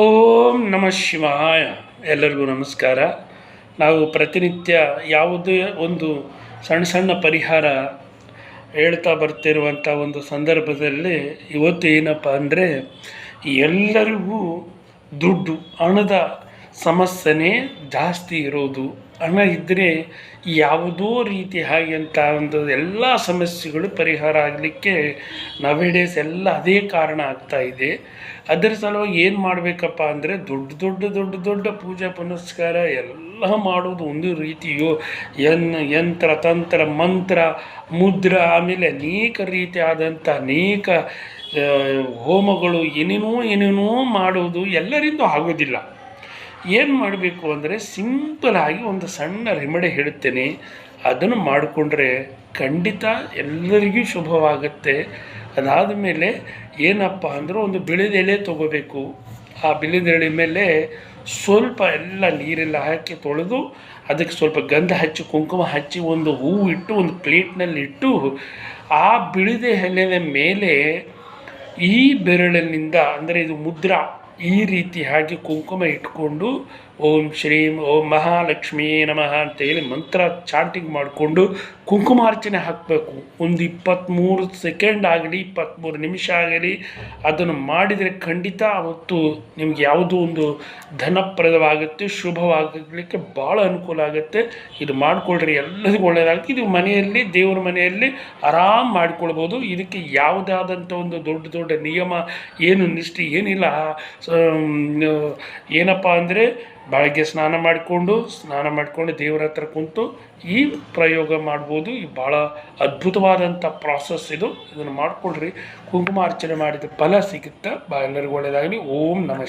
ಓಂ ನಮ ಶಿವಾಯ. ಎಲ್ಲರಿಗೂ ನಮಸ್ಕಾರ. ನಾವು ಪ್ರತಿನಿತ್ಯ ಯಾವುದೇ ಒಂದು ಸಣ್ಣ ಸಣ್ಣ ಪರಿಹಾರ ಹೇಳ್ತಾ ಬರ್ತಿರುವಂಥ ಒಂದು ಸಂದರ್ಭದಲ್ಲಿ ಇವತ್ತು ಏನಪ್ಪ ಅಂದರೆ ಎಲ್ಲರಿಗೂ ದುಡ್ಡು, ಹಣದ ಸಮಸ್ಯೆನೇ ಜಾಸ್ತಿ ಇರೋದು. ಹಣ ಇದ್ದರೆ ಯಾವುದೋ ರೀತಿ ಹಾಗೆ ಅಂತ ಒಂದು ಎಲ್ಲ ಸಮಸ್ಯೆಗಳು ಪರಿಹಾರ ಆಗಲಿಕ್ಕೆ ನವೆಡೇಸ್ ಎಲ್ಲ ಅದೇ ಕಾರಣ ಆಗ್ತಾ ಇದೆ. ಅದರ ಸಲುವಾಗಿ ಏನು ಮಾಡಬೇಕಪ್ಪ ಅಂದರೆ ದೊಡ್ಡ ದೊಡ್ಡ ದೊಡ್ಡ ದೊಡ್ಡ ಪೂಜಾ ಪುನಸ್ಕಾರ ಎಲ್ಲ ಮಾಡೋದು ಒಂದು ರೀತಿಯೋ ಎನ್ ಯಂತ್ರ, ತಂತ್ರ, ಮಂತ್ರ, ಮುದ್ರ, ಆಮೇಲೆ ಅನೇಕ ರೀತಿಯಾದಂಥ ಅನೇಕ ಹೋಮಗಳು ಏನೇನೋ ಏನೇನೋ ಮಾಡೋದು ಎಲ್ಲರಿಂದ ಆಗೋದಿಲ್ಲ. ಏನು ಮಾಡಬೇಕು ಅಂದರೆ ಸಿಂಪಲಾಗಿ ಒಂದು ಸಣ್ಣ ರೆಮಿಡಿ ಹೇಳುತ್ತೇನೆ ಅದನ್ನು ಮಾಡಿಕೊಂಡ್ರೆ ಖಂಡಿತ ಎಲ್ಲರಿಗೂ ಶುಭವಾಗುತ್ತೆ. ಅದಾದ ಮೇಲೆ ಏನಪ್ಪ ಅಂದರೆ ಒಂದು ಬಿಳಿದೆಳೆ ತೊಗೋಬೇಕು. ಆ ಬಿಳಿದೆಳೆ ಮೇಲೆ ಸ್ವಲ್ಪ ಎಲ್ಲ ನೀರೆಲ್ಲ ಹಾಕಿ ತೊಳೆದು ಅದಕ್ಕೆ ಸ್ವಲ್ಪ ಗಂಧ ಹಚ್ಚಿ, ಕುಂಕುಮ ಹಚ್ಚಿ ಒಂದು ಹೂವು ಇಟ್ಟು ಒಂದು ಪ್ಲೇಟ್ನಲ್ಲಿ ಇಟ್ಟು ಆ ಬಿಳಿದೆ ಎಲೆಯ ಮೇಲೆ ಈ ಬೆರಳಿನಿಂದ ಅಂದರೆ ಇದು ಮುದ್ರಾ ಈ ರೀತಿ ಹಾಗೆ ಕುಂಕುಮ ಇಟ್ಕೊಂಡು ಓಂ ಶ್ರೀಂ, ಓಂ ಮಹಾಲಕ್ಷ್ಮೀ ನಮಃ ಅಂತ ಹೇಳಿ ಮಂತ್ರ ಚಾಂಟಿಂಗ್ ಮಾಡಿಕೊಂಡು ಕುಂಕುಮಾರ್ಚನೆ ಹಾಕಬೇಕು. ಒಂದು ಇಪ್ಪತ್ತ್ಮೂರು ಸೆಕೆಂಡ್ ಆಗಲಿ ಇಪ್ಪತ್ತ್ಮೂರು ನಿಮಿಷ ಆಗಲಿ ಅದನ್ನು ಮಾಡಿದರೆ ಖಂಡಿತ ಅವತ್ತು ನಿಮ್ಗೆ ಯಾವುದೋ ಒಂದು ಧನಪ್ರದವಾಗುತ್ತೆ, ಶುಭವಾಗಲಿಕ್ಕೆ ಭಾಳ ಅನುಕೂಲ ಆಗುತ್ತೆ. ಇದು ಮಾಡಿಕೊಳ್ಳ್ರಿ ಎಲ್ಲದಕ್ಕೂ ಒಳ್ಳೆಯದಾಗುತ್ತೆ ಇದು ಮನೆಯಲ್ಲಿ, ದೇವರ ಮನೆಯಲ್ಲಿ ಆರಾಮ್ ಮಾಡಿಕೊಳ್ಬೋದು. ಇದಕ್ಕೆ ಯಾವುದಾದಂಥ ಒಂದು ದೊಡ್ಡ ದೊಡ್ಡ ನಿಯಮ, ಏನು ನಿಷ್ಠೆ ಏನಿಲ್ಲ. ಏನಪ್ಪ ಅಂದರೆ ಬೆಳಗ್ಗೆ ಸ್ನಾನ ಮಾಡಿಕೊಂಡು ಸ್ನಾನ ಮಾಡಿಕೊಂಡು ದೇವರ ಹತ್ರ ಕುಂತು ಈ ಪ್ರಯೋಗ ಮಾಡ್ಬೋದು. ಈ ಭಾಳ ಅದ್ಭುತವಾದಂಥ ಪ್ರಾಸೆಸ್ ಇದು. ಇದನ್ನು ಮಾಡಿಕೊಳ್ರಿ. ಕುಂಕುಮ ಅರ್ಚನೆ ಮಾಡಿದ ಫಲ ಸಿಗುತ್ತೆ. ಬಾ, ಎಲ್ಲರಿಗೂ ಒಳ್ಳೆಯದಾಗಲಿ ಓಂ ನಮಃ.